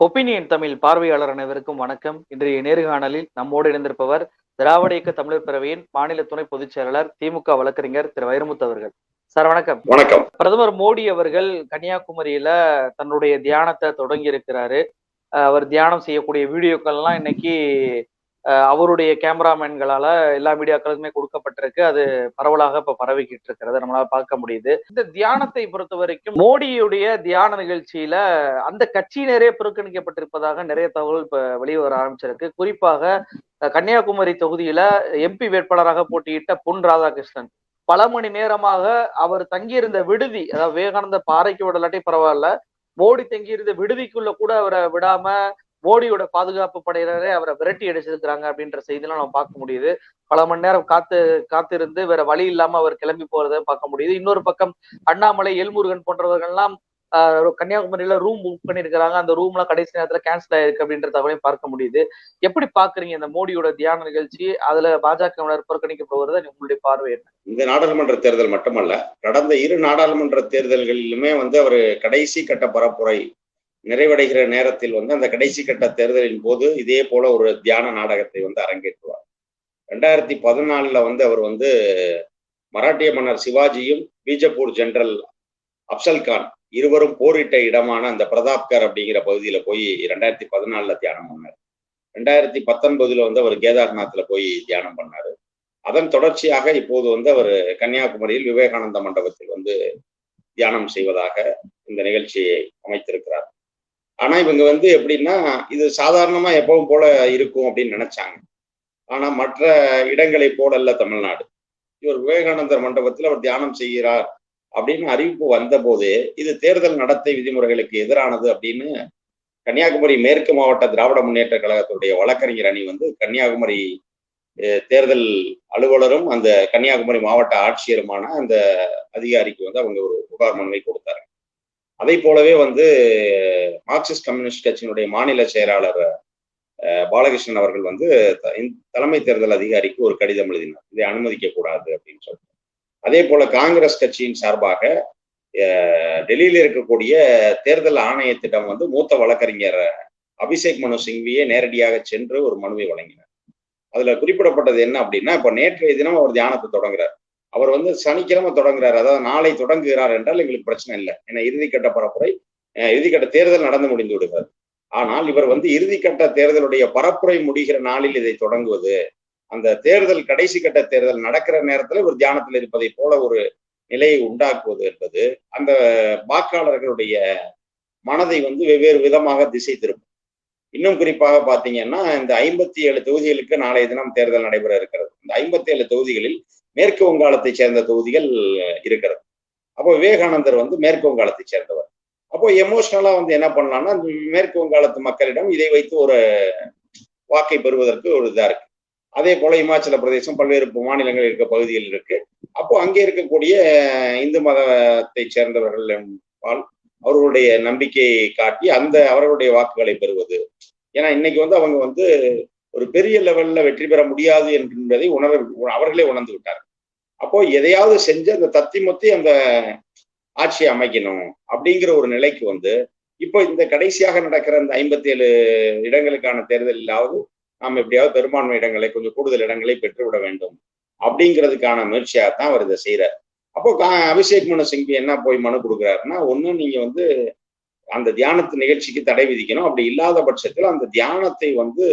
Opinion Tamil பார்வையாளர் அனைவருக்கும் வணக்கம். இன்றைய நேர்காணலில் நம்மோடு இணைந்திருப்பவர் திராவிட இயக்க தமிழர் பேரவையின் மாநில துணை பொதுச் செயலாளர் திமுக வழக்கறிஞர் திரு வைரமுத்து அவர்கள். சார் வணக்கம். வணக்கம். பிரதமர் மோடி அவர்கள் கன்னியாகுமரியில தன்னுடைய தியானத்தை தொடங்கி இருக்கிறாரு அவர் தியானம் செய்யக்கூடிய வீடியோக்கள்லாம் இன்னைக்கு அஹ் அவருடைய கேமராமேன்களால எல்லா மீடியாக்களுக்குமே கொடுக்கப்பட்டிருக்கு. அது பரவலாக இப்ப பரவிக்கிட்டு இருக்கிறத. நம்மளால பார்க்க முடியுது. இந்த தியானத்தை பொறுத்த வரைக்கும் மோடியுடைய தியான நிகழ்ச்சியில அந்த கட்சியினரே புறக்கணிக்கப்பட்டிருப்பதாக நிறைய தகவல் இப்ப வெளியே வர ஆரம்பிச்சிருக்கு. குறிப்பாக கன்னியாகுமரி தொகுதியில எம்பி வேட்பாளராக போட்டியிட்ட பொன் ராதாகிருஷ்ணன். பல மணி நேரமாக அவர் தங்கியிருந்த விடுதி அதாவது விவேகானந்த பாறைக்கு விடலாட்டி பரவாயில்ல மோடி தங்கியிருந்த விடுதிக்குள்ள கூட அவரை விடாம மோடியோட பாதுகாப்பு படையினரே அவரை விரட்டி அடிச்சிருக்கிறாங்க அப்படின்ற செய்தியெல்லாம் நம்ம பார்க்க முடியுது. பல மணி நேரம் காத்து காத்திருந்து வேற வழி இல்லாம அவர் கிளம்பி போறதை பார்க்க முடியுது. இன்னொரு பக்கம் அண்ணாமலை எல்முருகன் போன்றவர்கள்லாம் ஆஹ் கன்னியாகுமரியில ரூம் புக் பண்ணிருக்கிறாங்க அந்த ரூம்லாம் கடைசி நேரத்துல கேன்சல் ஆயிருக்கு அப்படின்ற தகவலையும் பார்க்க முடியுது. எப்படி பாக்குறீங்க இந்த மோடியோட தியான நிகழ்ச்சி? அதுல பாஜகவினர் புறக்கணிக்கப்படுவதை உங்களுடைய பார்வை என்ன? இந்த நாடாளுமன்ற தேர்தல் மட்டுமல்ல கடந்த இரு நாடாளுமன்ற தேர்தல்களிலுமே வந்து அவர் கடைசி கட்ட பரப்புரை நிறைவடைகிற நேரத்தில் வந்து அந்த கடைசி கட்ட தேர்தலின் போது இதே போல ஒரு தியான நாடகத்தை வந்து அரங்கேற்றுவார். ரெண்டாயிரத்தி பதினாலுல வந்து அவர் வந்து மராட்டிய மன்னர் சிவாஜியும் பீஜப்பூர் ஜெனரல் அப்சல் கான் இருவரும் போரிட்ட இடமான அந்த பிரதாப்கர் அப்படிங்கிற பகுதியில போய் ரெண்டாயிரத்தி பதினாலுல தியானம் பண்ணார். ரெண்டாயிரத்தி பத்தொன்பதுல வந்து அவர் கேதார்நாத்ல போய் தியானம் பண்ணாரு. அதன் தொடர்ச்சியாக இப்போது வந்து அவர் கன்னியாகுமரியில் விவேகானந்த மண்டபத்தில் வந்து தியானம் செய்வதாக இந்த நிகழ்ச்சியை அமைத்திருக்கிறார். ஆனா இவங்க வந்து எப்படின்னா இது சாதாரணமா எப்பவும் போல இருக்கும் அப்படின்னு நினைச்சாங்க. ஆனா மற்ற இடங்களை போலல்ல தமிழ்நாடு. இவர் விவேகானந்தர் மண்டபத்தில் அவர் தியானம் செய்கிறார் அப்படின்னு அறிவிப்பு வந்தபோது இது தேர்தல் நடத்தை விதிமுறைகளுக்கு எதிரானது அப்படின்னு கன்னியாகுமரி மேற்கு மாவட்ட திராவிட முன்னேற்ற கழகத்துடைய வழக்கறிஞர் அணி வந்து கன்னியாகுமரி தேர்தல் அலுவலரும் அந்த கன்னியாகுமரி மாவட்ட ஆட்சியருமான அந்த அதிகாரிக்கு வந்து அவங்க ஒரு புகார் மனுவை கொடுத்தாரு அதை போலவே வந்து மார்க்சிஸ்ட் கம்யூனிஸ்ட் கட்சியினுடைய மாநில செயலாளர் பாலகிருஷ்ணன் அவர்கள் வந்து தலைமை தேர்தல் அதிகாரிக்கு ஒரு கடிதம் எழுதினார். இதை அனுமதிக்க கூடாது அப்படின்னு சொல்லிட்டு. அதே போல காங்கிரஸ் கட்சியின் சார்பாக டெல்லியில இருக்கக்கூடிய தேர்தல் ஆணையத்திடம் வந்து மூத்த வழக்கறிஞர் அபிஷேக் மனு சிங்வியே நேரடியாக சென்று ஒரு மனுவை வழங்கினார். அதுல குறிப்பிடப்பட்டது என்ன அப்படின்னா இப்ப நேற்றைய தினம் அவர் தியானத்தை தொடங்குறார். அவர் வந்து சனிக்கிழமை தொடங்குறாரு. அதாவது நாளை தொடங்குகிறார் என்றால் எங்களுக்கு பிரச்சனை இல்லை. ஏன்னா இறுதிக்கட்ட பரப்புரை இறுதிக்கட்ட தேர்தல் நடந்து முடிந்து விடுகிறது. ஆனால் இவர் வந்து இறுதிக்கட்ட தேர்தலுடைய பரப்புரை முடிகிற நாளில் இதை தொடங்குவது அந்த தேர்தல் கடைசி கட்ட தேர்தல் நடக்கிற நேரத்துல ஒரு தியானத்தில் இருப்பதை போல ஒரு நிலையை உண்டாக்குவது என்பது அந்த வாக்காளர்களுடைய மனதை வந்து வெவ்வேறு விதமாக திசை திருப்பும். இன்னும் குறிப்பாக பாத்தீங்கன்னா இந்த ஐம்பத்தி ஏழு தொகுதிகளுக்கு நாளைய தினம் தேர்தல் நடைபெற இருக்கிறது. இந்த ஐம்பத்தி ஏழு தொகுதிகளில் மேற்கு வங்காளத்தை சேர்ந்த தொகுதிகள் இருக்கிறது. அப்போ விவேகானந்தர் வந்து மேற்கு வங்காளத்தை சேர்ந்தவர். அப்போ எமோஷனலா வந்து என்ன பண்ணலாம்னா மேற்கு வங்காளத்து மக்களிடம் இதை வைத்து ஒரு வாக்கை பெறுவதற்கு ஒரு இதா இருக்கு. அதே போல இமாச்சல பிரதேசம் பல்வேறு மாநிலங்கள் இருக்க பகுதிகள் இருக்கு. அப்போ அங்கே இருக்கக்கூடிய இந்து மதத்தை சேர்ந்தவர்கள் அவர்களுடைய நம்பிக்கையை காட்டி அந்த அவர்களுடைய வாக்குகளை பெறுவது. ஏன்னா இன்னைக்கு வந்து அவங்க வந்து ஒரு பெரிய லெவல்ல வெற்றி பெற முடியாது என்பதை உணர அவர்களே உணர்ந்து விட்டார் அப்போ எதையாவது செஞ்சு அந்த தத்தி மொத்தி அந்த ஆட்சியை அமைக்கணும் அப்படிங்கிற ஒரு நிலைக்கு வந்து இப்போ இந்த கடைசியாக நடக்கிற இந்த ஐம்பத்தி ஏழு இடங்களுக்கான தேர்தலிலாவது நாம் எப்படியாவது பெரும்பான்மை இடங்களை கொஞ்சம் கூடுதல் இடங்களை பெற்றுவிட வேண்டும் அப்படிங்கிறதுக்கான முயற்சியாகத்தான் அவர் இதை செய்கிறார் அப்போ அபிஷேக் மனு சிங்வி என்ன போய் மனு கொடுக்குறாருன்னா ஒன்றும் நீங்க வந்து அந்த தியானத்து நிகழ்ச்சிக்கு தடை விதிக்கணும். அப்படி இல்லாத பட்சத்தில் அந்த தியானத்தை வந்து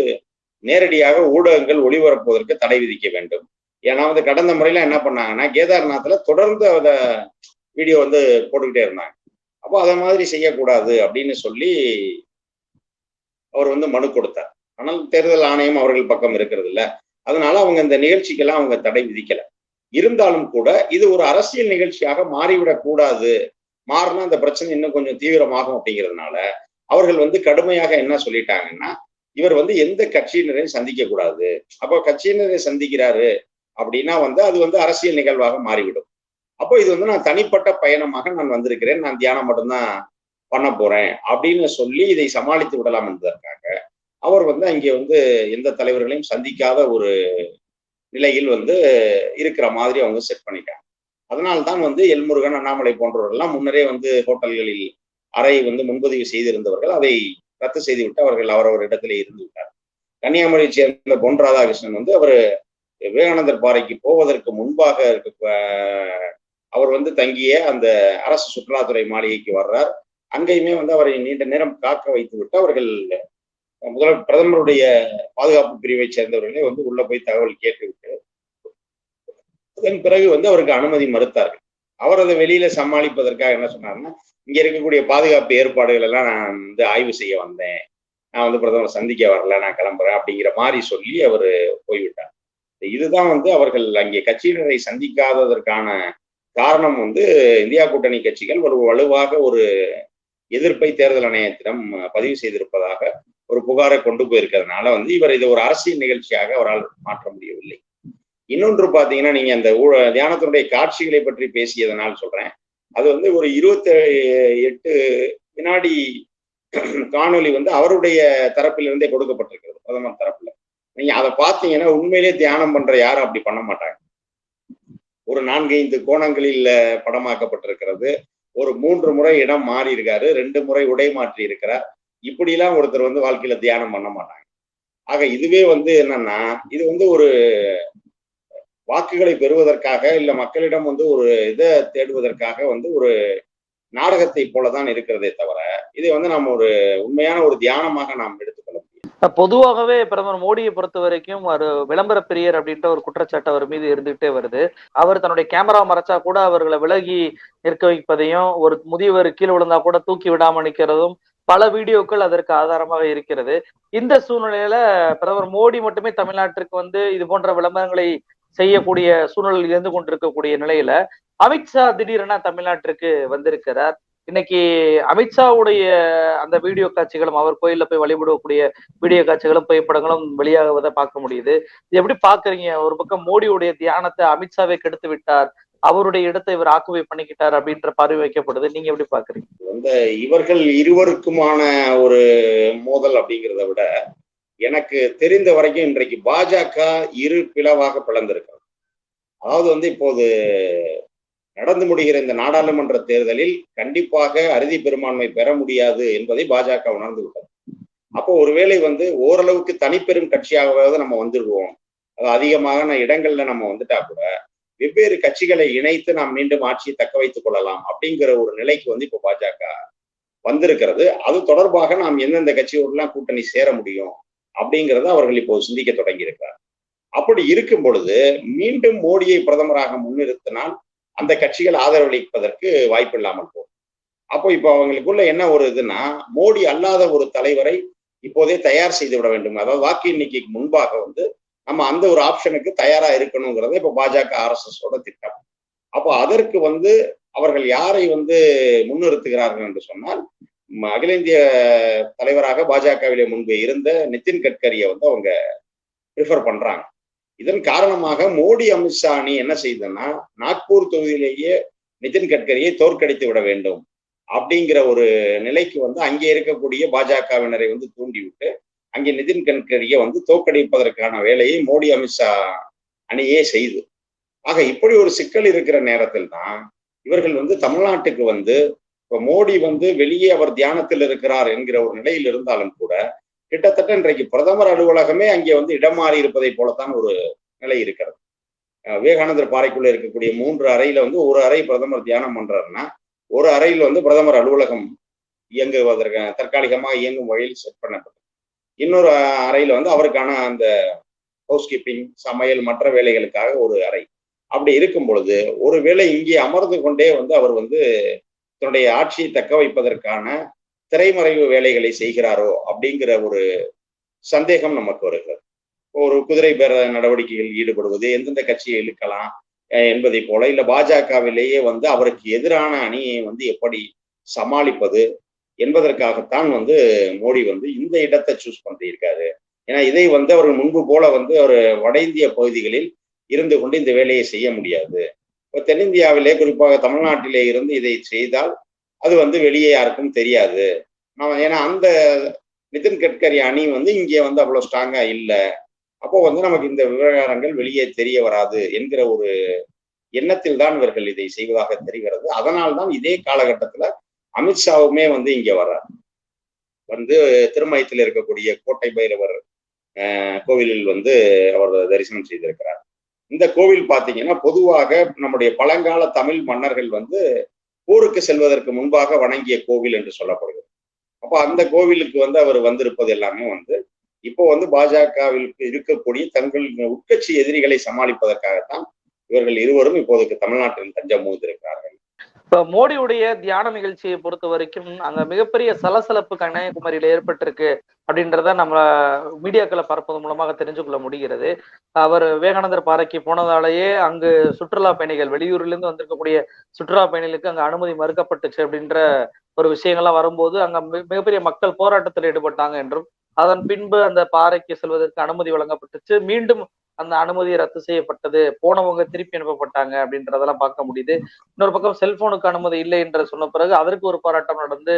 நேரடியாக ஊடகங்கள் ஒளிபரப்புவதற்கு தடை விதிக்க வேண்டும். ஏன்னா வந்து கடந்த முறையில என்ன பண்ணாங்கன்னா கேதார்நாத்ல தொடர்ந்து அத வீடியோ வந்து போட்டுக்கிட்டே இருந்தாங்க. அப்போ அதை மாதிரி செய்யக்கூடாது அப்படின்னு சொல்லி அவர் வந்து மனு கொடுத்தார். ஆனால் தேர்தல் ஆணையம் அவர்கள் பக்கம் இருக்கிறது இல்ல. அதனால அவங்க இந்த நிகழ்ச்சிக்கெல்லாம் அவங்க தடை விதிக்கல. இருந்தாலும் கூட இது ஒரு அரசியல் நிகழ்ச்சியாக மாறிவிடக் கூடாது. மாறினா அந்த பிரச்சனை இன்னும் கொஞ்சம் தீவிரமாகும் அப்படிங்கிறதுனால அவர்கள் வந்து கடுமையாக என்ன சொல்லிட்டாங்கன்னா இவர் வந்து எந்த கட்சியினரையும் சந்திக்க கூடாது. அப்போ கட்சியினரை சந்திக்கிறாரு. அப்படின்னா வந்து அது வந்து அரசியல் நிகழ்வாக மாறிவிடும். அப்போ இது வந்து நான் தனிப்பட்ட பயணமாக நான் வந்திருக்கிறேன். நான் தியானம் மட்டும்தான் பண்ண போறேன் அப்படின்னு சொல்லி இதை சமாளித்து விடலாம் என்பதற்காக அவர் வந்து அங்கே வந்து எந்த தலைவர்களையும் சந்திக்காத ஒரு நிலையில் வந்து இருக்கிற மாதிரி அவங்க செட் பண்ணிட்டாங்க. அதனால்தான் வந்து எல்முருகன் அண்ணாமலை போன்றவர்கள்லாம் முன்னரே வந்து ஹோட்டல்களில் அறை வந்து முன்பதிவு செய்திருந்தவர்கள் அதை ரத்து செய்துவிட்டு அவர்கள் அவரவர் இடத்திலே இருந்து விட்டார் கன்னியாகுமரியை சேர்ந்த பொன் ராதாகிருஷ்ணன் வந்து அவர் விவேகானந்தர் பாறைக்கு போவதற்கு முன்பாக இருக்க அவர் வந்து தங்கிய அந்த அரசு சுற்றுலாத்துறை மாளிகைக்கு வர்றார். அங்கேயுமே வந்து அவரை நீண்ட நேரம் காக்க வைத்து விட்டு அவர்கள் முதல் பிரதமருடைய பாதுகாப்பு பிரிவை சேர்ந்தவர்களே வந்து உள்ள போய் தகவல் கேட்டுவிட்டு அதன் பிறகு வந்து அவருக்கு அனுமதி மறுத்தார்கள். அவர் அதை வெளியில சமாளிப்பதற்காக என்ன சொன்னாருன்னா இங்க இருக்கக்கூடிய பாதுகாப்பு ஏற்பாடுகள் எல்லாம் நான் வந்து ஆய்வு செய்ய வந்தேன். நான் வந்து பிரதமர் சந்திக்க வரல நான் கிளம்புறேன் அப்படிங்கிற மாதிரி சொல்லி அவர் போய்விட்டார். இதுதான் வந்து அவர்கள் அங்கே கட்சியினரை சந்திக்காததற்கான காரணம் வந்து இந்தியா கூட்டணி கட்சிகள் ஒரு வலுவாக ஒரு எதிர்ப்பை தேர்தல் ஆணையத்திடம் பதிவு செய்திருப்பதாக ஒரு புகாரை கொண்டு போயிருக்கிறதுனால வந்து இவர் இதை ஒரு அரசியல் நிகழ்ச்சியாக அவரால் மாற்ற முடியவில்லை. இன்னொன்று பாத்தீங்கன்னா நீங்க அந்த தியானத்தினுடைய காட்சிகளை பற்றி பேசியதனால் சொல்றேன். அது வந்து ஒரு இருபத்தி எட்டு வினாடி காணொலி வந்து அவருடைய தரப்பிலிருந்தே கொடுக்கப்பட்டிருக்கிறது பிரதமர் தரப்புல. நீங்க அதை பார்த்தீங்கன்னா உண்மையிலேயே தியானம் பண்ற யாரும் அப்படி பண்ண மாட்டாங்க. ஒரு நான்கு ஐந்து கோணங்களில் படமாக்கப்பட்டிருக்கிறது. ஒரு மூன்று முறை இடம் மாறி இருக்காரு ரெண்டு முறை உடை மாற்றி இருக்கிறார் இப்படிலாம் ஒருத்தர் வந்து வாழ்க்கையில தியானம் பண்ண மாட்டாங்க. ஆக இதுவே வந்து என்னன்னா இது வந்து ஒரு வாக்குகளை பெறுவதற்காக இல்ல மக்களிடம் வந்து ஒரு இதை தேடுவதற்காக வந்து ஒரு நாடகத்தை போலதான் இருக்கிறதே தவிர இதை வந்து நாம் ஒரு உண்மையான ஒரு தியானமாக நாம் எடுத்துக்கொள்ள பொதுவாகவே பிரதமர் மோடியை பொறுத்த வரைக்கும் ஒரு விளம்பர பிரியர் அப்படின்ற ஒரு குற்றச்சாட்டு அவர் மீது இருந்துகிட்டே வருது. அவர் தன்னுடைய கேமரா மறைச்சா கூட அவர்களை விலகி நிற்க வைப்பதையும் ஒரு முதியவர் கீழே விழுந்தா கூட தூக்கி விடாம நிற்கிறதும் பல வீடியோக்கள் அதற்கு ஆதாரமாக இருக்கிறது. இந்த சூழ்நிலையில பிரதமர் மோடி மட்டுமே தமிழ்நாட்டிற்கு வந்து இது போன்ற விளம்பரங்களை செய்யக்கூடிய சூழ்நிலையில் இருந்து கொண்டிருக்கக்கூடிய நிலையில அமித்ஷா திடீரென தமிழ்நாட்டிற்கு வந்திருக்கிறார். இன்னைக்கு அமித்ஷாவுடைய அந்த வீடியோ காட்சிகளும் அவர் கோயில்ல போய் வழிபடக்கூடிய வீடியோ காட்சிகளும் புகைப்படங்களும் வெளியாகுவதை பார்க்க முடியுது. இது எப்படி பாக்குறீங்க ஒரு பக்கம் மோடியுடைய தியானத்தை அமித்ஷாவே கெடுத்து விட்டார் அவருடைய இடத்தை இவர் ஆக்குவை பண்ணிக்கிட்டார் அப்படின்ற பார்வை வைக்கப்படுது. நீங்க எப்படி பாக்குறீங்க இந்த இவர்கள் இருவருக்குமான ஒரு மோதல் அப்படிங்கிறத விட எனக்கு தெரிந்த வரைக்கும் இன்றைக்கு பாஜக இரு பிளவாக பிளந்திருக்கிறது. அதாவது வந்து இப்போது நடந்து முடிகிற இந்த நாடாளுமன்ற தேர்தலில் கண்டிப்பாக அறுதி பெரும்பான்மை பெற முடியாது என்பதை பாஜக உணர்ந்து விட்டது. அப்போ ஒருவேளை வந்து ஓரளவுக்கு தனிப்பெரும் கட்சியாகவாவது நம்ம வந்துடுவோம் அது அதிகமான இடங்கள்ல நம்ம வந்துட்டா கூட வெவ்வேறு கட்சிகளை இணைத்து நாம் மீண்டும் ஆட்சியை தக்க வைத்துக் கொள்ளலாம் அப்படிங்கிற ஒரு நிலைக்கு வந்து இப்போ பாஜக வந்திருக்கிறது. அது தொடர்பாக நாம் எந்தெந்த கட்சியோடலாம் கூட்டணி சேர முடியும் அப்படிங்கிறத அவர்கள் இப்போ சிந்திக்க தொடங்கி இருக்கிறார் அப்படி இருக்கும் பொழுது மீண்டும் மோடியை பிரதமராக முன்னிறுத்தினால் அந்த கட்சிகள் ஆதரவளிப்பதற்கு வாய்ப்பு இல்லாமல் போகும் அப்போ இப்போ அவங்களுக்குள்ள என்ன ஒரு இதுன்னா மோடி அல்லாத ஒரு தலைவரை இப்போதே தயார் செய்து விட வேண்டும். அதாவது வாக்கு எண்ணிக்கைக்கு முன்பாக வந்து நம்ம அந்த ஒரு ஆப்ஷனுக்கு தயாரா இருக்கணுங்கிறத இப்போ பாஜக ஆர்எஸ்எஸோட திட்டம். அப்போ அதற்கு வந்து அவர்கள் யாரை வந்து முன்னிறுத்துகிறார்கள் என்று சொன்னால் அகில இந்திய தலைவராக பாஜகவிலே முன்பு இருந்த நிதின் கட்கரியை வந்து அவங்க ப்ரிஃபர் பண்றாங்க. இதன் காரணமாக மோடி அமித்ஷா அணி என்ன செய்தனா நாக்பூர் தொகுதியிலேயே நிதின் கட்கரியை தோற்கடித்து விட வேண்டும் அப்படிங்கிற ஒரு நிலைக்கு வந்து அங்கே இருக்கக்கூடிய பாஜகவினரை வந்து தூண்டிவிட்டு அங்கே நிதின் கட்கரியை வந்து தோற்கடிப்பதற்கான வேலையை மோடி அமித்ஷா அணியே செய்து. ஆக இப்படி ஒரு சிக்கல் இருக்கிற நேரத்தில் தான் இவர்கள் வந்து தமிழ்நாட்டுக்கு வந்து இப்ப மோடி வந்து வெளியே அவர் தியானத்தில் இருக்கிறார் என்கிற ஒரு நிலையில் இருந்தாலும் கூட கிட்டத்தட்ட இன்றைக்கு பிரதமர் அலுவலகமே அங்கே வந்து இடம் மாறி இருப்பதை போலத்தான் ஒரு நிலை இருக்கிறது. விவேகானந்தர் பாறைக்குள்ள இருக்கக்கூடிய மூன்று அறையில வந்து ஒரு அறை பிரதமர் தியானம் பண்றாருன்னா ஒரு அறையில் வந்து பிரதமர் அலுவலகம் இயங்குவதற்கு தற்காலிகமாக இயங்கும் வகையில் செட் பண்ணப்பட்டது. இன்னொரு அறையில வந்து அவருக்கான அந்த ஹவுஸ் கீப்பிங் சமையல் மற்ற வேலைகளுக்காக ஒரு அறை. அப்படி இருக்கும் பொழுது ஒரு வேளை இங்கே அமர்ந்து கொண்டே வந்து அவர் வந்து தன்னுடைய ஆட்சியை தக்க வைப்பதற்கான திரைமறைவு வேலைகளை செய்கிறாரோ அப்படிங்கிற ஒரு சந்தேகம் நமக்கு வருகிறது. ஒரு குதிரை பேர நடவடிக்கைகள் ஈடுபடுவது எந்தெந்த கட்சியை இழுக்கலாம் என்பதை போல இல்ல பாஜகவிலேயே வந்து அவருக்கு எதிரான அணியை வந்து எப்படி சமாளிப்பது என்பதற்காகத்தான் வந்து மோடி வந்து இந்த இடத்தை சூஸ் பண்ணியிருக்காரு. ஏன்னா இதை வந்து அவர் முன்பு போல வந்து ஒரு வட இந்திய பகுதிகளில் இருந்து கொண்டு இந்த வேலையை செய்ய முடியாது. இப்போ தென்னிந்தியாவிலே குறிப்பாக தமிழ்நாட்டிலே இருந்து இதை செய்தால் அது வந்து வெளியே யாருக்கும் தெரியாது. நம்ம ஏன்னா அந்த நிதின் கட்கரி அணி வந்து இங்கே வந்து அவ்வளோ ஸ்ட்ராங்காக இல்லை. அப்போ வந்து நமக்கு இந்த விவகாரங்கள் வெளியே தெரிய வராது என்கிற ஒரு எண்ணத்தில் தான் இவர்கள் இதை செய்வதாக தெரிகிறது. அதனால் தான் இதே காலகட்டத்தில் அமித்ஷாவுமே வந்து இங்கே வர்றார். வந்து திருமயத்தில் இருக்கக்கூடிய கோட்டை பைரவர் கோவிலில் வந்து அவர் தரிசனம் செய்திருக்கிறார். இந்த கோவில் பார்த்தீங்கன்னா பொதுவாக நம்முடைய பழங்கால தமிழ் மன்னர்கள் வந்து போருக்கு செல்வதற்கு முன்பாக வணங்கிய கோவில் என்று சொல்லப்படுகிறது. அப்போ அந்த கோவிலுக்கு வந்து அவர் வந்திருப்பது எல்லாமே வந்து இப்போ வந்து பாஜகவிற்கு இருக்கக்கூடிய தங்கள் உட்கட்சி எதிரிகளை சமாளிப்பதற்காகத்தான் இவர்கள் இருவரும் இப்போதைக்கு தமிழ்நாட்டில் தஞ்சம் புகுந்திருக்கிறார்கள். இப்ப மோடியுடைய தியான நிகழ்ச்சியை பொறுத்த வரைக்கும் அங்க மிகப்பெரிய சலசலப்பு கன்னியாகுமரியில ஏற்பட்டிருக்கு அப்படின்றத நம்ம மீடியாக்களை பார்ப்பது மூலமாக தெரிஞ்சு கொள்ள முடிகிறது. அவர் விவேகானந்தர் பாறைக்கு போனதாலேயே அங்கு சுற்றுலா பயணிகள் வெளியூரிலிருந்து வந்திருக்கக்கூடிய சுற்றுலா பயணிகளுக்கு அங்க அனுமதி மறுக்கப்பட்டுச்சு அப்படின்ற ஒரு விஷயங்கள்லாம் வரும்போது அங்க மிகப்பெரிய மக்கள் போராட்டத்தில் ஈடுபட்டாங்க என்றும் அதன் பின்பு அந்த பாறைக்கு செல்வதற்கு அனுமதி வழங்கப்பட்டுச்சு. மீண்டும் அந்த அனுமதி ரத்து செய்யப்பட்டது. போனவங்க திருப்பி அனுப்பப்பட்டாங்க அப்படின்றதெல்லாம் பார்க்க முடியுது. இன்னொரு பக்கம் செல்போனுக்கு அனுமதி இல்லை என்று சொன்ன பிறகு அதற்கு ஒரு போராட்டம் நடந்து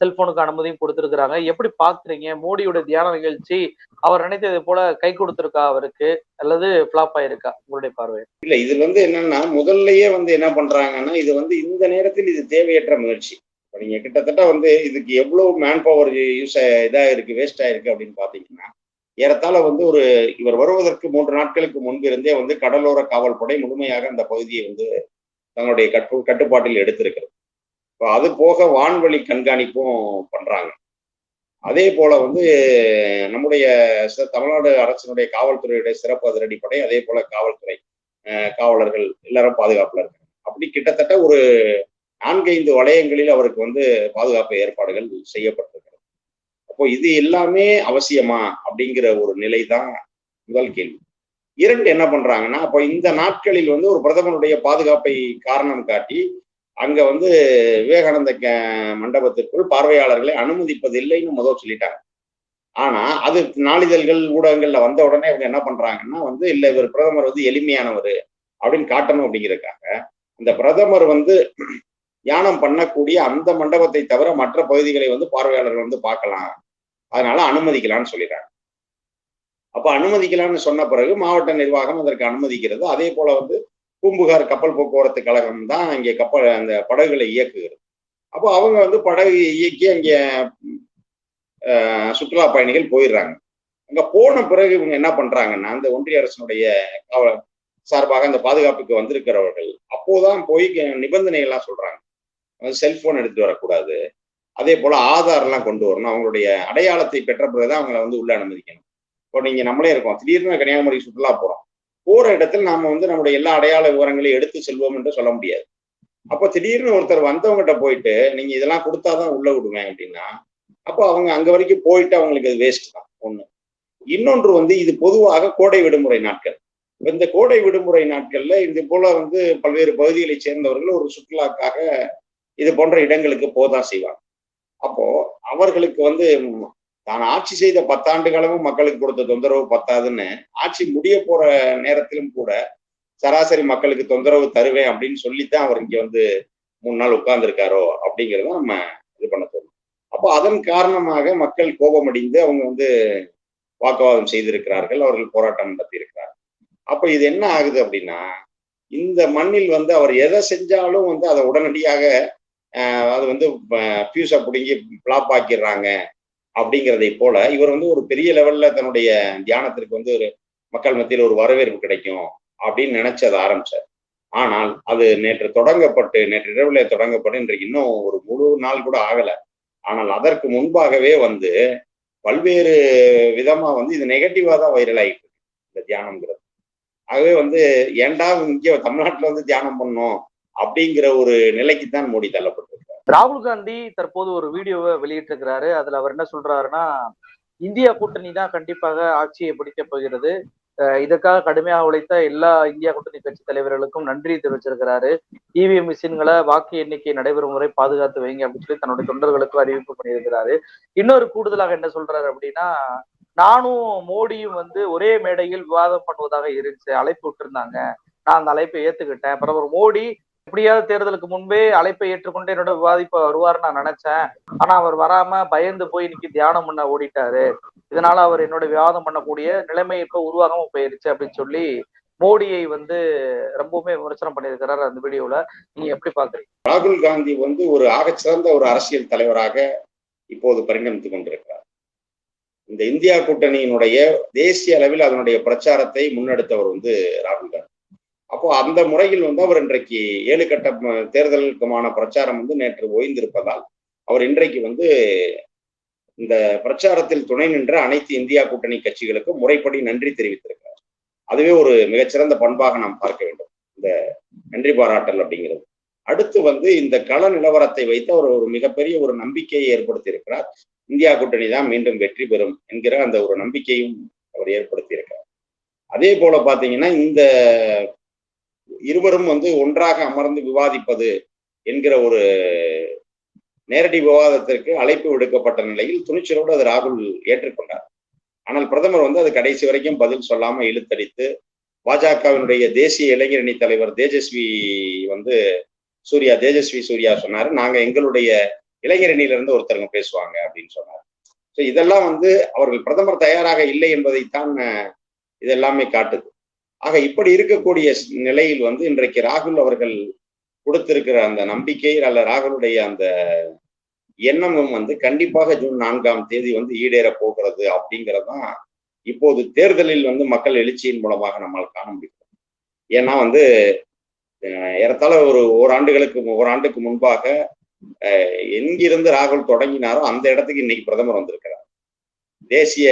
செல்போனுக்கு அனுமதியும் கொடுத்திருக்கிறாங்க. எப்படி பாக்குறீங்க மோடியோட தியான நிகழ்ச்சி அவர் நினைத்ததை போல கை கொடுத்திருக்கா அவருக்கு? அல்லது பிளாப் ஆயிருக்கா? உங்களுடைய பார்வை? இல்ல இதுல வந்து என்னன்னா முதல்லயே வந்து என்ன பண்றாங்கன்னா இது வந்து இந்த நேரத்தில் இது தேவையற்ற முயற்சி. நீங்க கிட்டத்தட்ட வந்து இதுக்கு எவ்வளவு மேன் பவர் யூஸ் இதா இருக்கு வேஸ்ட் ஆயிருக்கு அப்படின்னு பாத்தீங்கன்னா ஏறத்தாழ வந்து ஒரு இவர் வருவதற்கு மூன்று நாட்களுக்கு முன்பிருந்தே வந்து கடலோர காவல்படை முழுமையாக அந்த பகுதியை வந்து தங்களுடைய கட்டு கட்டுப்பாட்டில் எடுத்திருக்கிறது. இப்போ அது போக வான்வழி கண்காணிப்பும் பண்றாங்க. அதே போல வந்து நம்முடைய ச- தமிழ்நாடு அரசினுடைய காவல்துறையுடைய சிறப்பு அதிரடிப்படை அதே போல காவல்துறை காவலர்கள் எல்லாரும் பாதுகாப்புல இருக்காங்க. அப்படி கிட்டத்தட்ட ஒரு நான்கைந்து வளையங்களில் அவருக்கு வந்து பாதுகாப்பு ஏற்பாடுகள் செய்யப்பட்டிருக்கிறது. அப்போ இது எல்லாமே அவசியமா அப்படிங்கிற ஒரு நிலை தான் முதல் கேள்வி. இரண்டு என்ன பண்றாங்கன்னா அப்போ இந்த நாட்களில் வந்து ஒரு பிரதமருடைய பாதுகாப்பை காரணம் காட்டி அங்க வந்து விவேகானந்த க- மண்டபத்திற்குள் பார்வையாளர்களை அனுமதிப்பதில்லைன்னு முதல் சொல்லிட்டாங்க. ஆனா அது நாளிதழ்கள் ஊடகங்கள்ல வந்த உடனே இவங்க என்ன பண்றாங்கன்னா வந்து இல்ல இவர் பிரதமர் வந்து எளிமையானவர் அப்படின்னு காட்டணும் அப்படிங்கிறதுக்காக இந்த பிரதமர் வந்து தியானம் பண்ணக்கூடிய அந்த மண்டபத்தை தவிர மற்ற பகுதிகளை வந்து பார்வையாளர்கள் வந்து பார்க்கலாம். அதனால அனுமதிக்கலாம்னு சொல்லிடுறாங்க அப்ப அனுமதிக்கலாம்னு சொன்ன பிறகு மாவட்ட நிர்வாகம் அதற்கு அனுமதிக்கிறது. அதே போல வந்து பூம்புகார் கப்பல் போக்குவரத்து கழகம் தான் இங்கே கப்பல் அந்த படகுகளை இயக்குகிறது. அப்போ அவங்க வந்து படகு இயக்கி அங்கே சுற்றுலா பயணிகள் போயிடுறாங்க. அங்க போன பிறகு இவங்க என்ன பண்றாங்கன்னா அந்த ஒன்றிய அரசினுடைய காவல் சார்பாக அந்த பாதுகாப்புக்கு வந்திருக்கிறவர்கள் அப்போதான் போய் நிபந்தனை எல்லாம் சொல்றாங்க செல்போன் எடுத்துட்டு வரக்கூடாது. அதே போல ஆதார் எல்லாம் கொண்டு வரணும். அவங்களுடைய அடையாளத்தை பெற்ற பிறகுதான் அவங்களை வந்து உள்ள அனுமதிக்கணும். இப்போ நீங்க நம்மளே இருக்கோம். திடீர்னு கன்னியாகுமரி சுற்றுலா போறோம். போற இடத்துல நாம வந்து நம்முடைய எல்லா அடையாள விவரங்களையும் எடுத்து செல்வோம் என்று சொல்ல முடியாது. அப்போ திடீர்னு ஒருத்தர் வந்தவங்ககிட்ட போயிட்டு நீங்க இதெல்லாம் கொடுத்தாதான் உள்ள விடுவேன் அப்படின்னா அப்போ அவங்க அங்க வரைக்கும் போயிட்டு அவங்களுக்கு அது வேஸ்ட் தான். ஒண்ணு. இன்னொன்று வந்து இது பொதுவாக கோடை விடுமுறை நாட்கள். இந்த கோடை விடுமுறை நாட்கள்ல இது போல வந்து பல்வேறு பகுதிகளை சேர்ந்தவர்கள் ஒரு சுற்றுலாக்காக இது போன்ற இடங்களுக்கு போதான் செய்வாங்க. அப்போ அவர்களுக்கு வந்து தான் ஆட்சி செய்த பத்தாண்டுகளவும் மக்களுக்கு கொடுத்த தொந்தரவு பத்தாதுன்னு ஆட்சி முடிய போற நேரத்திலும் கூட சராசரி மக்களுக்கு தொந்தரவு தருவேன் அப்படின்னு சொல்லித்தான் அவர் இங்க வந்து மூணு நாள் உட்கார்ந்துருக்காரோ அப்படிங்கிறத நம்ம இது பண்ண தோணும் அப்போ அதன் காரணமாக மக்கள் கோபமடைந்து அவங்க வந்து வாக்குவாதம் செய்திருக்கிறார்கள் அவர்கள் போராட்டம் நடத்தி இருக்கிறார்கள் அப்ப இது என்ன ஆகுது அப்படின்னா இந்த மண்ணில் வந்து அவர் எதை செஞ்சாலும் வந்து அதை உடனடியாக அது வந்து ஃபியூஸை பிடுங்கி பிளாப் ஆக்கிடுறாங்க அப்படிங்கிறதை போல இவர் வந்து ஒரு பெரிய லெவல்ல தன்னுடைய தியானத்திற்கு வந்து ஒரு மக்கள் மத்தியில் ஒரு வரவேற்பு கிடைக்கும் அப்படின்னு நினைச்சது அதை ஆரம்பிச்சார். ஆனால் அது நேற்று தொடங்கப்பட்டு நேற்று இரவுல தொடங்கப்பட்டு இன்றைக்கு இன்னும் ஒரு முழு நாள் கூட ஆகல. ஆனால் அதற்கு முன்பாகவே வந்து பல்வேறு விதமா வந்து இது நெகட்டிவா தான் வைரல் ஆகிட்டு இருக்கு இந்த தியானம்ங்கிறது. ஆகவே வந்து ஏண்டா இங்கே தமிழ்நாட்டுல வந்து தியானம் பண்ணோம்? அப்படிங்கிற ஒரு நிலைக்கு தான் மோடி தள்ளப்பட்டிருக்காரு. ராகுல் காந்தி தற்போது ஒரு வீடியோவை வெளியிட்டிருக்கிறாரு. அதுல அவர் என்ன சொல்றாருன்னா இந்தியா கூட்டணி தான் கண்டிப்பாக ஆட்சியை பிடிக்கப் போகிறது. அஹ் இதற்காக கடுமையாக உழைத்த எல்லா இந்தியா கூட்டணி கட்சி தலைவர்களுக்கும் நன்றி தெரிவிச்சிருக்கிறாரு. இவிஎம் மிஷின்களை வாக்கு எண்ணிக்கை நடைபெறும் முறை பாதுகாத்து வைங்க அப்படின்னு சொல்லி தன்னுடைய தொண்டர்களுக்கு அறிவிப்பு பண்ணியிருக்கிறாரு. இன்னொரு கூடுதலாக என்ன சொல்றாரு அப்படின்னா நானும் மோடியும் வந்து ஒரே மேடையில் விவாதம் பண்ணுவதாக இருந்துச்சு. அழைப்பு விட்டுருந்தாங்க. நான் அந்த அழைப்பை ஏத்துக்கிட்டேன். பிரதமர் மோடி எப்படியாவது தேர்தலுக்கு முன்பே அழைப்பை ஏற்றுக்கொண்டு என்னோட விவாதிப்ப வருவார் நான் நினைச்சேன். ஆனா அவர் வராம பயந்து போய் இன்னைக்கு தியானம் பண்ண ஓடிட்டாரு. இதனால அவர் என்னோட விவாதம் பண்ணக்கூடிய நிலைமை இப்ப உருவாகாம போயிருச்சு அப்படின்னு சொல்லி மோடியை வந்து ரொம்பவுமே விமர்சனம் பண்ணியிருக்கிறாரு அந்த வீடியோல. நீங்க எப்படி பாக்குறீங்க? ராகுல் காந்தி வந்து ஒரு ஆகச்சிறந்த ஒரு அரசியல் தலைவராக இப்போது பரிணமித்துக் கொண்டிருக்கிறார். இந்த இந்தியா கூட்டணியினுடைய தேசிய அளவில் அதனுடைய பிரச்சாரத்தை முன்னெடுத்தவர் வந்து ராகுல் காந்தி. அப்போ அந்த முறையில் வந்து அவர் இன்றைக்கு ஏழு கட்ட தேர்தலுக்குமான பிரச்சாரம் வந்து நேற்று ஓய்ந்திருப்பதால் அவர் இன்றைக்கு வந்து இந்த பிரச்சாரத்தில் துணை நின்ற அனைத்து இந்தியா கூட்டணி கட்சிகளுக்கு முறைப்படி நன்றி தெரிவித்திருக்கிறார். அதுவே ஒரு மிகச்சிறந்த பண்பாக நாம் பார்க்க வேண்டும். இந்த நன்றி பாராட்டல் அப்படிங்கிறது. அடுத்து வந்து இந்த கள நிலவரத்தை வைத்து அவர் ஒரு மிகப்பெரிய ஒரு நம்பிக்கையை ஏற்படுத்தி இருக்கிறார் இந்தியா கூட்டணி தான் மீண்டும் வெற்றி பெறும் என்கிற அந்த ஒரு நம்பிக்கையும் அவர் ஏற்படுத்தி இருக்கிறார் அதே போல பாத்தீங்கன்னா இந்த இருவரும் வந்து ஒன்றாக அமர்ந்து விவாதிப்பது என்கிற ஒரு நேரடி விவாதத்திற்கு அழைப்பு விடுக்கப்பட்ட நிலையில் துணிச்சலோடு அது ராகுல் ஏற்றுக்கொண்டார். ஆனால் பிரதமர் வந்து அது கடைசி வரைக்கும் பதில் சொல்லாம இழுத்தடித்து பாஜகவினுடைய தேசிய இளைஞரணி தலைவர் தேஜஸ்வி வந்து சூர்யா தேஜஸ்வி சூர்யா சொன்னாரு நாங்க எங்களுடைய இளைஞரணியில இருந்து ஒருத்தருங்க பேசுவாங்க அப்படின்னு சொன்னார். ஸோ இதெல்லாம் வந்து அவர்கள் பிரதமர் தயாராக இல்லை என்பதைத்தான் இதெல்லாமே காட்டுது. ஆக இப்படி இருக்கக்கூடிய நிலையில் வந்து இன்றைக்கு ராகுல் அவர்கள் கொடுத்திருக்கிற அந்த நம்பிக்கை அல்ல ராகுலுடைய அந்த எண்ணமும் வந்து கண்டிப்பாக ஜூன் நான்காம் தேதி வந்து ஈடேற போகிறது அப்படிங்கறதுதான் இப்போது தேர்தலில் வந்து மக்கள் எழுச்சியின் மூலமாக நம்மால் காண முடியும் ஏன்னா வந்து ஏறத்தாழ ஒரு ஓராண்டுகளுக்கு ஓராண்டுக்கு முன்பாக எங்கிருந்து ராகுல் தொடங்கினாரோ அந்த இடத்துக்கு இன்னைக்கு பிரதமர் வந்திருக்கிறார். தேசிய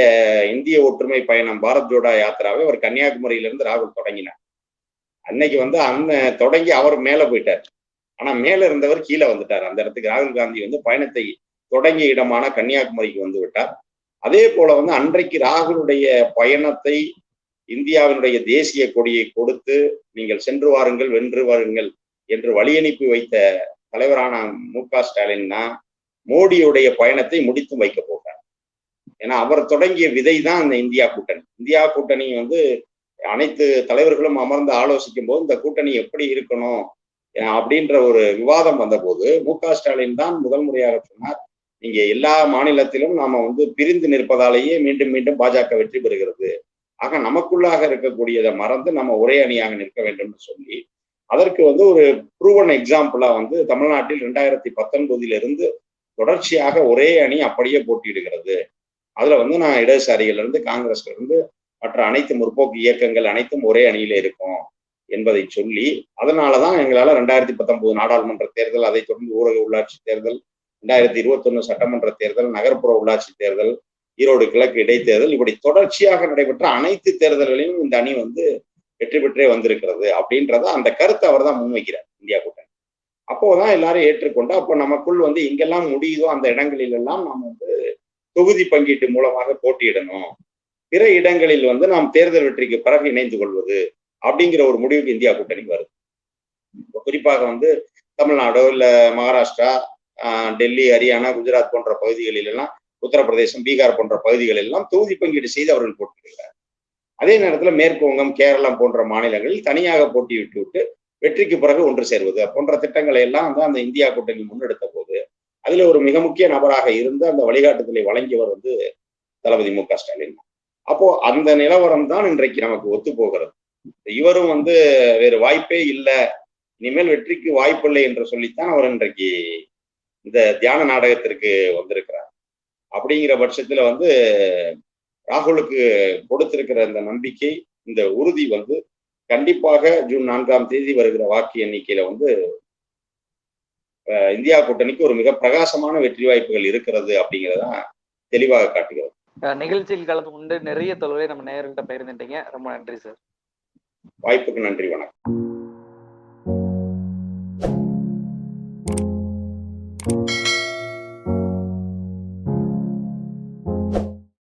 இந்திய ஒற்றுமை பயணம் பாரத் ஜோடா யாத்திராவை அவர் கன்னியாகுமரியிலிருந்து ராகுல் தொடங்கினார். அன்னைக்கு வந்து அந்த தொடங்கி அவர் மேல போயிட்டார். ஆனா மேல இருந்தவர் கீழே வந்துட்டார். அந்த இடத்துக்கு ராகுல் காந்தி வந்து பயணத்தை தொடங்கிய இடமான கன்னியாகுமரிக்கு வந்து விட்டார். அதே போல வந்து அன்றைக்கு ராகுலுடைய பயணத்தை இந்தியாவினுடைய தேசிய கொடியை கொடுத்து நீங்கள் சென்று வாருங்கள் வென்று வாருங்கள் என்று வழியனுப்பி வைத்த தலைவரான மு க ஸ்டாலின் தான் மோடியுடைய பயணத்தை முடித்து வைக்க போகிறார். ஏன்னா அவர் தொடங்கிய விதை தான் அந்த இந்தியா கூட்டணி. இந்தியா கூட்டணி வந்து அனைத்து தலைவர்களும் அமர்ந்து ஆலோசிக்கும் போது இந்த கூட்டணி எப்படி இருக்கணும் அப்படின்ற ஒரு விவாதம் வந்தபோது மு க ஸ்டாலின் தான் முதல் முறையாக சொன்னார் நீங்க எல்லா மாநிலத்திலும் நாம வந்து பிரிந்து நிற்பதாலேயே மீண்டும் மீண்டும் பாஜக வெற்றி பெறுகிறது. ஆக நமக்குள்ளாக இருக்கக்கூடியதை மறந்து நம்ம ஒரே அணியாக நிற்க வேண்டும்னு சொல்லி அதற்கு வந்து ஒரு ப்ரூவன் எக்ஸாம்பிளா வந்து தமிழ்நாட்டில் ரெண்டாயிரத்தி பத்தொன்பதிலிருந்து தொடர்ச்சியாக ஒரே அணி அப்படியே போட்டியிடுகிறது. அதுல வந்து நான் இடதுசாரிகள் இருந்து காங்கிரஸ்ல இருந்து மற்ற அனைத்து முற்போக்கு இயக்கங்கள் அனைத்தும் ஒரே அணியில இருக்கும் என்பதை சொல்லி அதனாலதான் எங்களால ரெண்டாயிரத்தி பத்தொன்பது நாடாளுமன்ற தேர்தல் அதை தொடர்ந்து ஊரக உள்ளாட்சி தேர்தல் ரெண்டாயிரத்தி இருபத்தொன்னு சட்டமன்ற தேர்தல் நகர்ப்புற உள்ளாட்சி தேர்தல் ஈரோடு கிழக்கு இடைத்தேர்தல் இப்படி தொடர்ச்சியாக நடைபெற்ற அனைத்து தேர்தல்களிலும் இந்த அணி வந்து வெற்றி பெற்றே வந்திருக்கிறது அப்படின்றத அந்த கருத்தை அவர் தான் முன்வைக்கிறார் இந்தியா கூட்டணி. அப்போதான் எல்லாரும் ஏற்றுக்கொண்டு அப்போ நமக்குள் வந்து எங்கெல்லாம் முடியுதோ அந்த இடங்களில் எல்லாம் நாம் வந்து தொகுதி பங்கீட்டு மூலமாக போட்டியிடணும். பிற இடங்களில் வந்து நாம் தேர்தல் வெற்றிக்கு பிறகு இணைந்து கொள்வது அப்படிங்கிற ஒரு முடிவுக்கு இந்தியா கூட்டணி வருது. குறிப்பாக வந்து தமிழ்நாடோ இல்ல மகாராஷ்டிரா ஆஹ் டெல்லி ஹரியானா குஜராத் போன்ற பகுதிகளில் எல்லாம் உத்தரப்பிரதேசம் பீகார் போன்ற பகுதிகளில் எல்லாம் தொகுதி பங்கீடு செய்து அவர்கள் போட்டியிடுகிறார். அதே நேரத்தில் மேற்கு வங்கம் கேரளம் போன்ற மாநிலங்களில் தனியாக போட்டியிட்டு விட்டு வெற்றிக்கு பிறகு ஒன்று சேர்வது போன்ற திட்டங்களை எல்லாம் வந்து அந்த இந்தியா கூட்டணி முன்னெடுத்த போது அதுல ஒரு மிக முக்கிய நபராக இருந்து அந்த வழிகாட்டுதலை வழங்கியவர் வந்து தளபதி மு க ஸ்டாலின். அப்போ அந்த நிலவரம் தான் இன்றைக்கு நமக்கு ஒத்து போகிறது இவரும் வந்து வேறு வாய்ப்பே இல்லை. இனிமேல் வெற்றிக்கு வாய்ப்பில்லை என்று சொல்லித்தான் அவர் இன்றைக்கு இந்த தியான நாடகத்திற்கு வந்திருக்கிறார். அப்படிங்கிற பட்சத்துல வந்து ராகுலுக்கு கொடுத்திருக்கிற இந்த நம்பிக்கை இந்த உறுதி வந்து கண்டிப்பாக ஜூன் நான்காம் தேதி வருகிற வாக்கு எண்ணிக்கையில வந்து இந்தியா கூட்டணிக்கு ஒரு மிக பிரகாசமான வெற்றி வாய்ப்புகள் இருக்கிறது அப்படிங்கிறதான் தெளிவாக காட்டுகிறது. நிகழ்ச்சியில் கலந்து கொண்டு நிறைய தொழிலை நம்ம நேயர்கிட்ட பகிர்ந்துட்டீங்க. ரொம்ப நன்றி சார். வாய்ப்புக்கு நன்றி வணக்கம்.